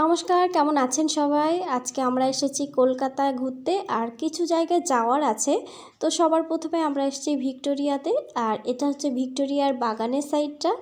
নমস্কার, কেমন আছেন সবাই? আজকে আমরা এসেছি কলকাতায় ঘুরতে, আর কিছু জায়গায় যাওয়ার আছে। তো সবার প্রথমে আমরা এসেছি ভিক্টোরিয়াতে, আর এটা হচ্ছে ভিক্টোরিয়ার বাগানের সাইডটা।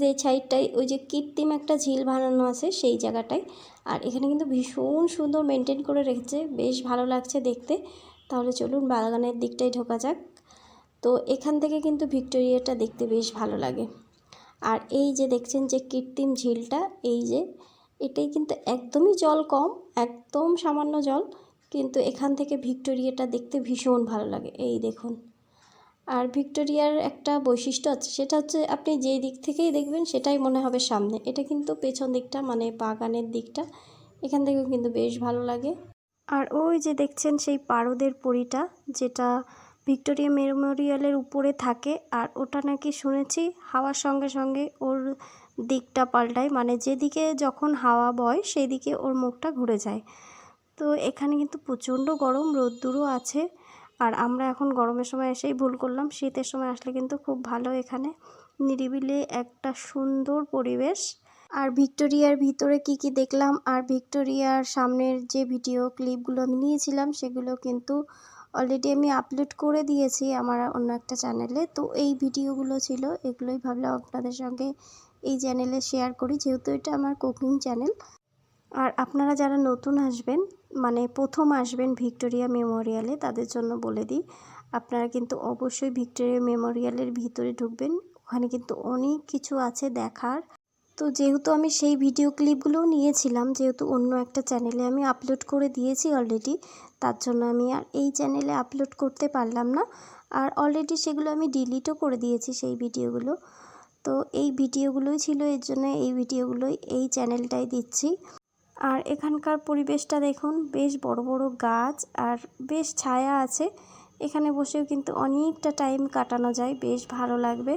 যে সাইডটায় ওই যে কৃত্রিম একটা ঝিল বানানো আছে, সেই জায়গাটায়। আর এখানে কিন্তু ভীষণ সুন্দর মেনটেন করে রেখেছে, বেশ ভালো লাগছে দেখতে। তাহলে চলুন বাগানের দিকটাই ঢোকা যাক। তো এখান থেকে কিন্তু ভিক্টোরিয়াটা দেখতে বেশ ভালো লাগে। আর এই যে দেখছেন যে কৃত্রিম ঝিলটা, এই যে এটাই কিন্তু একদমই জল কম, একদম সামান্য জল, কিন্তু এখান থেকে ভিক্টোরিয়াটা দেখতে ভীষণ ভালো লাগে। এই দেখুন। আর ভিক্টোরিয়ার একটা বৈশিষ্ট্য আছে, সেটা হচ্ছে আপনি যে দিক থেকেই দেখবেন সেটাই মনে হবে সামনে। এটা কিন্তু পেছন দিকটা মানে বাগানের দিকটা, এখান থেকেও কিন্তু বেশ ভালো লাগে। আর ওই যে দেখছেন সেই পারদের পরিটা, যেটা ভিক্টোরিয়া মেমোরিয়ালের উপরে থাকে। আর ওটা নাকি শুনেছি, হাওয়ার সঙ্গে সঙ্গে ওর দিকটা পাল্টায়। মানে যেদিকে যখন হাওয়া বয় সেই দিকে ওর মুখটা ঘুরে যায়। তো এখানে কিন্তু প্রচণ্ড গরম, রোদ্দুরও আছে। আর আমরা এখন গরমের সময় এসেই ভুল করলাম। শীতের সময় আসলে কিন্তু খুব ভালো এখানে। নিরিবিলি একটা সুন্দর পরিবেশ। আর ভিক্টোরিয়ার ভিতরে কি কি দেখলাম? আর ভিক্টোরিয়ার সামনের যে ভিডিও ক্লিপগুলো আমি নিয়েছিলাম, সেগুলো কিন্তু অলরেডি আমি আপলোড করে দিয়েছি আমার অন্য একটা চ্যানেলে তো এই ভিডিওগুলো ছিল, এগুলোই ভাবলাম আপনাদের সঙ্গে এই চ্যানেলে শেয়ার করি, যেহেতু এটা আমার কুকিং চ্যানেল আর আপনারা যারা নতুন আসবেন মানে প্রথম আসবেন ভিক্টোরিয়া মেমোরিয়ালে তাদের জন্য বলে দিই, আপনারা কিন্তু অবশ্যই ভিক্টোরিয়া মেমোরিয়ালের ভিতরে ঢুকবেন। ওখানে কিন্তু অনেক কিছু আছে দেখার। তো যেহেতু আমি সেই ভিডিও ক্লিপগুলোও নিয়েছিলাম, যেহেতু অন্য একটা চ্যানেলে আমি আপলোড করে দিয়েছি অলরেডি তার জন্য আমি আর এই চ্যানেলে আপলোড করতে পারলাম না। আর অলরেডি সেগুলো আমি ডিলিটও করে দিয়েছি সেই ভিডিওগুলো। তো এই ভিডিওগুলোই ছিল, এর জন্য এই ভিডিওগুলোই এই চ্যানেলটাই দিচ্ছি। আর এখানকার পরিবেশটা দেখুন, বেশ বড় বড় গাছ আর বেশ ছায়া আছে। এখানে বসেও কিন্তু অনেকটা টাইম কাটানো যায়, বেশ ভালো লাগবে।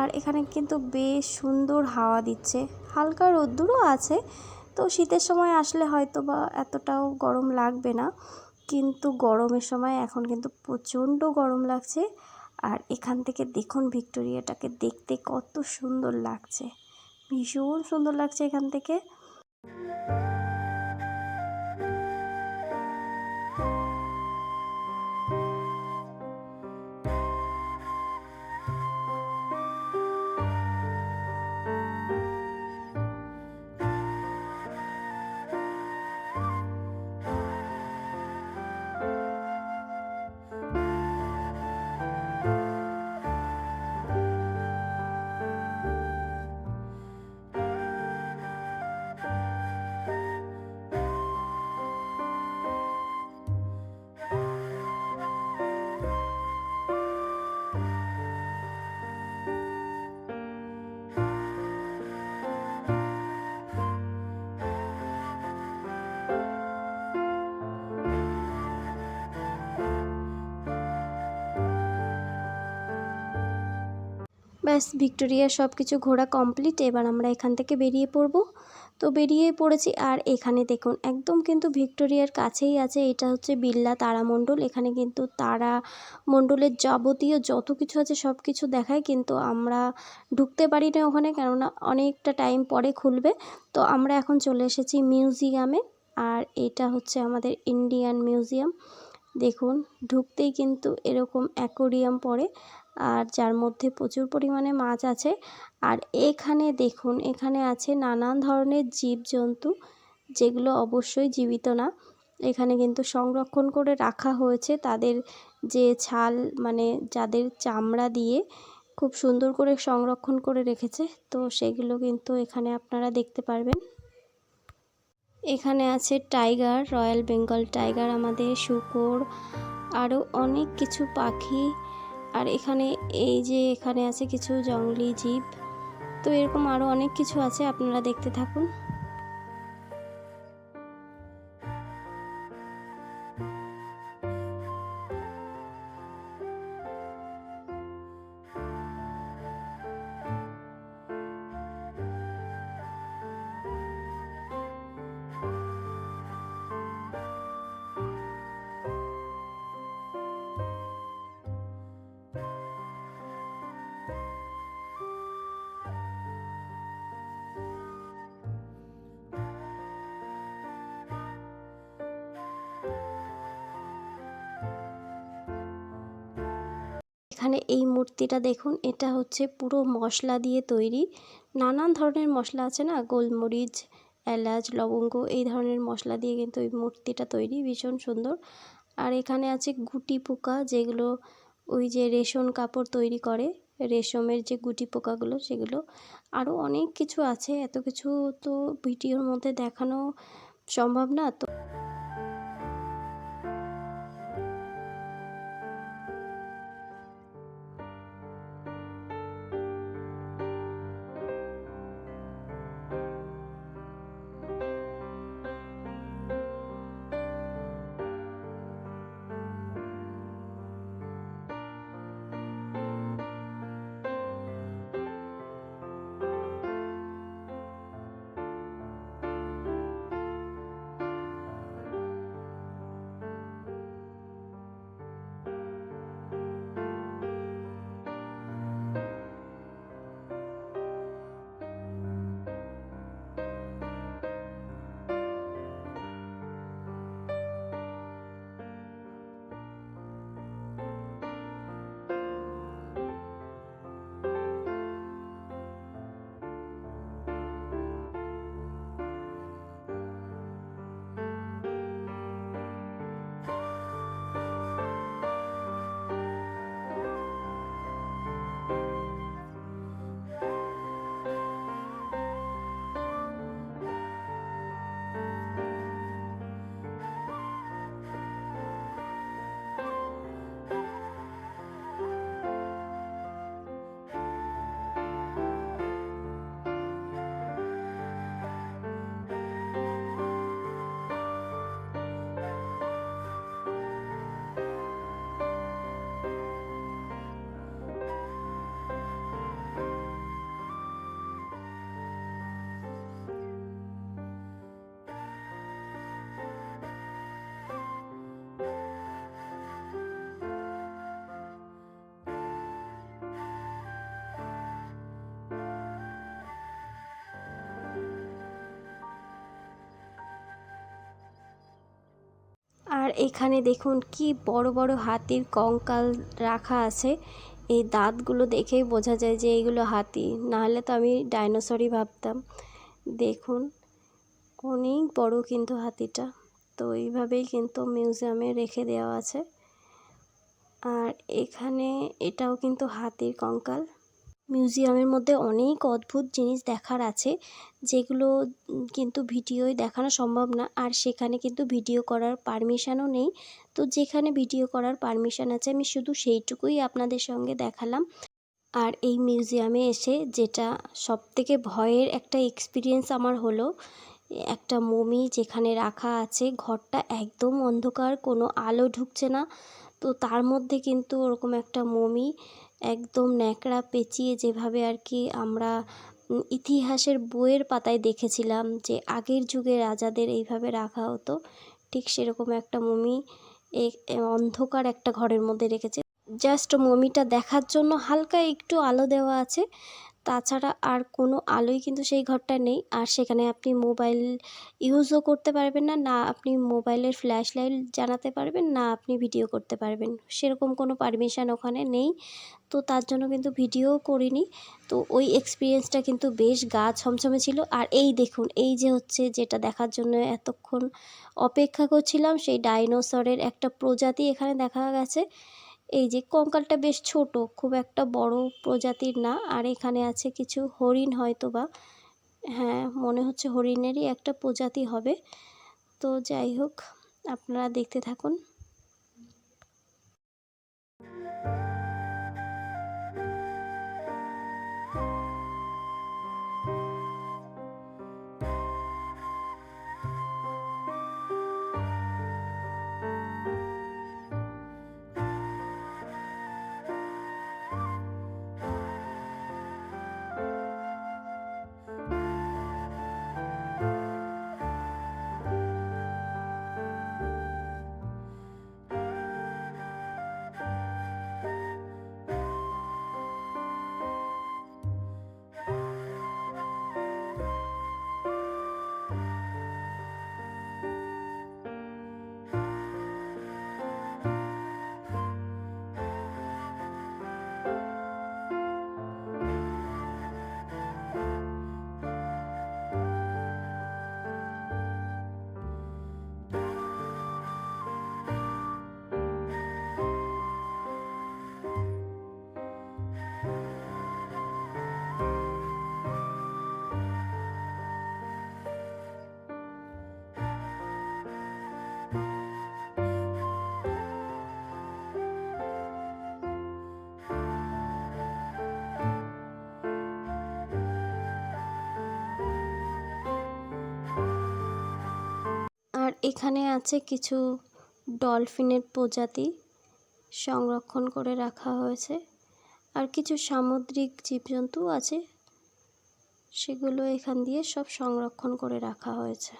আর এখানে কিন্তু বেশ সুন্দর হাওয়া দিচ্ছে। হালকা রোদ্দুরও আছে, তো শীতের সময় আসলে হয়তো বা এতটাও গরম লাগবে না। কিন্তু গরমের সময় এখন কিন্তু প্রচণ্ড গরম লাগছে। আর এখান থেকে দেখুন ভিক্টোরিয়াটাকে দেখতে কত সুন্দর লাগছে। ভীষণ সুন্দর লাগছে এখান থেকে। ব্যাস ভিক্টোরিয়ার সব কিছু ঘোরা কমপ্লিট, এবার আমরা এখান থেকে বেরিয়ে পড়ব। তো বেরিয়ে পড়েছি, আর এখানে দেখুন, একদম কিন্তু ভিক্টোরিয়ার কাছেই আছে, এটা হচ্ছে বিল্লা তারামণ্ডল এখানে কিন্তু তারা মণ্ডলের যাবতীয় যত কিছু আছে সব কিছু দেখায়, কিন্তু আমরা ঢুকতে পারি না ওখানে, কেননা অনেকটা টাইম পরে খুলবে। তো আমরা এখন চলে এসেছি মিউজিয়ামে, আর এটা হচ্ছে আমাদের ইন্ডিয়ান মিউজিয়াম। দেখুন, ঢুকতেই কিন্তু এরকম অ্যাকোরিয়াম পড়ে। আর যার মধ্যে প্রচুর পরিমাণে মাছ আছে। আর এখানে দেখুন, এখানে আছে নানান ধরনের জীবজন্তু, যেগুলো অবশ্যই জীবিত না। এখানে কিন্তু সংরক্ষণ করে রাখা হয়েছে তাদের যে ছাল মানে যাদের চামড়া দিয়ে খুব সুন্দর করে সংরক্ষণ করে রেখেছে। তো সেগুলো কিন্তু এখানে আপনারা দেখতে পারবেন। এখানে আছে টাইগার, রয়্যাল বেঙ্গল টাইগার, আমাদের শুকর, আরও অনেক কিছু পাখি। আর এখানে এই যে এখানে আছে কিছু জঙ্গলি জীব। তো এরকম আরও অনেক কিছু আছে, আপনারা দেখতে থাকুন। এখানে এই মূর্তিটা দেখুন, এটা হচ্ছে পুরো মশলা দিয়ে তৈরি। নানান ধরনের মশলা আছে না? গোলমরিচ, এলাচ, লবঙ্গ, এই ধরনের মশলা দিয়ে কিন্তু এই মূর্তিটা তৈরি, ভীষণ সুন্দর। আর এখানে আছে গুটি পোকা, যেগুলো ওই যে রেশন কাপড় তৈরি করে, রেশমের যে গুটি পোকাগুলো, সেগুলো। আরও অনেক কিছু আছে, এত কিছু তো ভিডিওর মধ্যে দেখানো সম্ভব না, তো এখানে দেখুন কি বড় বড় হাতির কঙ্কাল রাখা আছে। এই দাঁতগুলো দেখেই বোঝা যায় যে এইগুলো হাতি। নাহলে তো আমি ডাইনোসরই ভাবতাম। দেখুন, অনেক বড় কিন্তু হাতিটা। তো এইভাবেই কিন্তু মিউজিয়ামে রেখে দেওয়া আছে। আর এখানে এটাও কিন্তু হাতির কঙ্কাল। মিউজিয়ামের মধ্যে অনেক অদ্ভুত জিনিস দেখার আছে, যেগুলো কিন্তু ভিডিওয় দেখানো সম্ভব না। আর সেখানে কিন্তু ভিডিও করার পারমিশনও নেই। তো যেখানে ভিডিও করার পারমিশন আছে, আমি শুধু সেইটুকুই আপনাদের সঙ্গে দেখালাম। আর এই মিউজিয়ামে এসে যেটা সবথেকে ভয়ের একটা এক্সপিরিয়েন্স আমার হলো, একটা মমি যেখানে রাখা আছে, ঘরটা একদম অন্ধকার, কোনো আলো ঢুকছে না। তো তার মধ্যে কিন্তু ওরকম একটা মমি একদম ন্যাকড়া পেঁচিয়ে যেভাবে আর কি আমরা ইতিহাসের বইয়ের পাতায় দেখেছিলাম যে আগের যুগে রাজাদের এইভাবে রাখা হতো, ঠিক সেরকম একটা মমি অন্ধকার একটা ঘরের মধ্যে রেখেছে। জাস্ট মমিটা দেখার জন্য হালকা একটু আলো দেওয়া আছে তাছাড়া আর কোনো আলোই কিন্তু সেই ঘরটা নেই। আর সেখানে আপনি মোবাইল ইউজও করতে পারবেন না না আপনি মোবাইলের ফ্ল্যাশ লাইট জানাতে পারবেন, না আপনি ভিডিও করতে পারবেন। সেরকম কোনো পারমিশন ওখানে নেই। তো তার জন্য কিন্তু ভিডিওও করিনি। তো ওই এক্সপিরিয়েন্সটা কিন্তু বেশ গা ছমছমে ছিল। আর এই দেখুন, এই যে হচ্ছে যেটা দেখার জন্য এতক্ষণ অপেক্ষা করছিলাম, সেই ডাইনোসরের একটা প্রজাতি এখানে দেখা গেছে। এই যে কঙ্কালটা বেশ ছোট, খুব একটা বড় প্রজাতির না। আর এখানে আছে কিছু হরিণ হয়তো বা হ্যাঁ মনে হচ্ছে হরিণেরই একটা প্রজাতি হবে। তো যাই হোক, আপনারা দেখতে থাকুন। এখানে আছে কিছু ডলফিনের প্রজাতি সংরক্ষণ করে রাখা হয়েছে। আর কিছু সামুদ্রিক জীবজন্তু আছে, সেগুলো এখান দিয়ে সব সংরক্ষণ করে রাখা হয়েছে।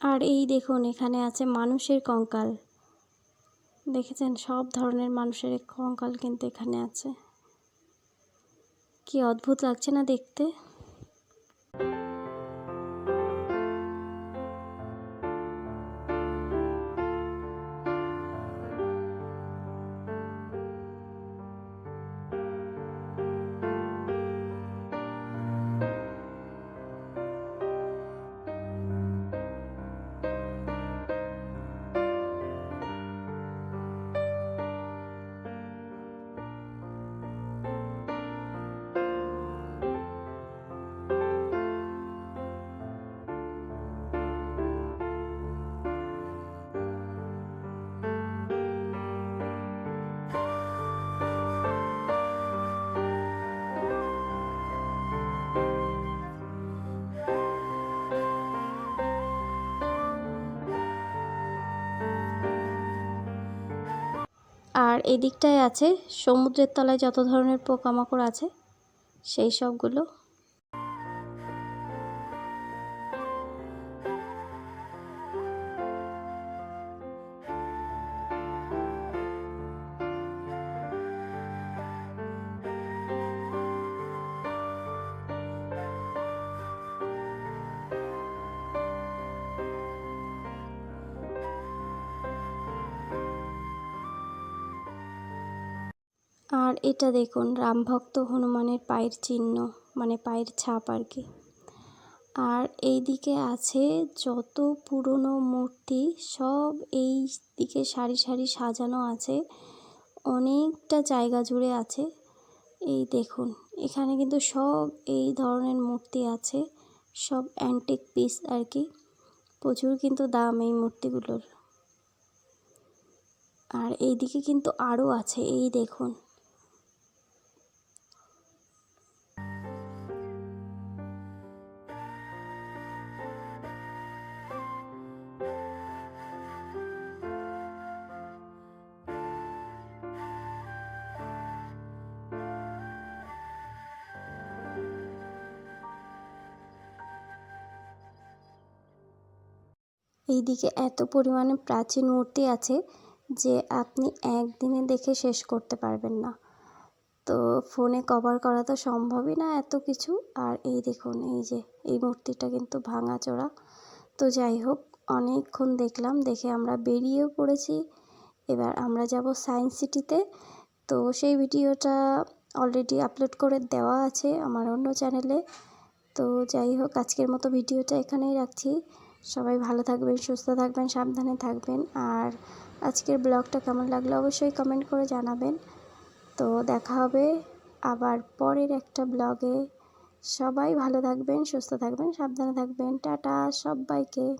আর এই দেখুন, এখানে আছে মানুষের কঙ্কাল। দেখেছেন? সব ধরনের মানুষের কঙ্কাল কিন্তু এখানে আছে। কি অদ্ভুত লাগছে না দেখতে? আর এদিকটায় আছে সমুদ্রের তলায় যত ধরনের পোকামাকড় আছে সেই সবগুলো আর এটা দেখুন, রামভক্ত হনুমানের পায়ের চিহ্ন মানে পায়ের ছাপ আর কি। আর এই দিকে আছে যত পুরনো মূর্তি, সব এই দিকে সারি সারি সাজানো আছে, অনেকটা জায়গা জুড়ে আছে। এই দেখুন, এখানে কিন্তু সব এই ধরনের মূর্তি আছে, সব অ্যান্টিক পিস আর কি। প্রচুর কিন্তু দাম এই মূর্তিগুলোর। আর এইদিকে কিন্তু আরও আছে, এই দেখুন। এইদিকে এত পরিমাণে প্রাচীন মূর্তি আছে যে আপনি একদিনে দেখে শেষ করতে পারবেন না। তো ফোনে কভার করা তো সম্ভবই না এত কিছু। আর এই দেখুন, এই যে, এই মূর্তিটা কিন্তু ভাঙাচোরা। তো যাই হোক, অনেকক্ষণ দেখলাম, দেখে আমরা বেরিয়েও পড়েছি। এবার আমরা যাব সায়েন্স সিটিতে। তো সেই ভিডিওটা অলরেডি আপলোড করে দেওয়া আছে আমার অন্য চ্যানেলে তো যাই হোক, আজকের মতো ভিডিওটা এখানেই রাখছি। সবাই ভালো থাকবেন, সুস্থ থাকবেন, সাবধানে থাকবেন। আর আজকের ব্লগটা কেমন লাগল অবশ্যই কমেন্ট করে জানাবেন। তো দেখা হবে আবার পরের একটা ব্লগে। সবাই ভালো থাকবেন, সুস্থ থাকবেন, সাবধানে থাকবেন। টাটা সবাইকে।